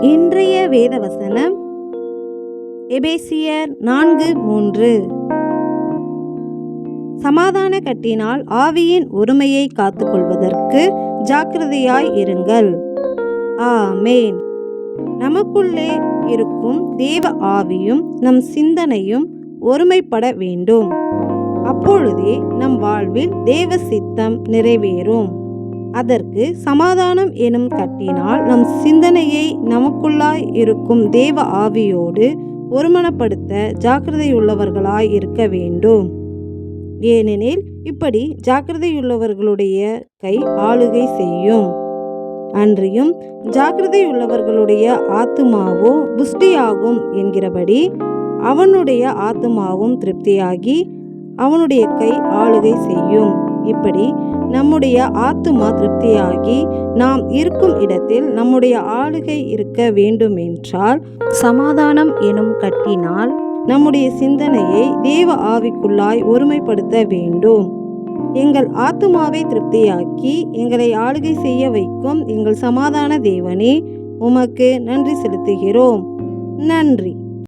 இன்றைய வேத வசனம் எபேசியர் நான்கு மூன்று. சமாதான கட்டினால் ஆவியின் ஒருமையை காத்துக்கொள்வதற்கு ஜாக்கிரதையாய் இருங்கள். ஆமேன். நமக்குள்ளே இருக்கும் தேவ ஆவியும் நம் சிந்தனையும் ஒருமைப்பட வேண்டும். அப்பொழுதே நம் வாழ்வில் தேவ சித்தம் நிறைவேறும். அதற்கு சமாதானம் எனும் கட்டினால் நம் சிந்தனையை நமக்குள்ளாய் இருக்கும் தேவ ஆவியோடு ஒருமனப்படுத்த ஜாக்கிரதையுள்ளவர்களாய் இருக்க வேண்டும். ஏனெனில் இப்படி ஜாக்கிரதையுள்ளவர்களுடைய கை ஆளுகை செய்யும். அன்றியும் ஜாக்கிரதையுள்ளவர்களுடைய ஆத்துமாவோ புஷ்டியாகும் என்கிறபடி அவனுடைய ஆத்துமாவும் திருப்தியாகி அவனுடைய கை ஆளுகை செய்யும். இப்படி நம்முடைய ஆத்துமா திருப்தியாகி நாம் இருக்கும் இடத்தில் நம்முடைய ஆளுகை இருக்க வேண்டுமென்றால் சமாதானம் எனும் கட்டினால் நம்முடைய சிந்தனையை தேவ ஆவிக்குள்ளாய் ஒருமைப்படுத்த வேண்டும். எங்கள் ஆத்துமாவை திருப்தியாக்கி எங்களை ஆளுகை செய்ய வைக்கும் எங்கள் சமாதான தேவனே உமக்கு நன்றி செலுத்துகிறோம். நன்றி.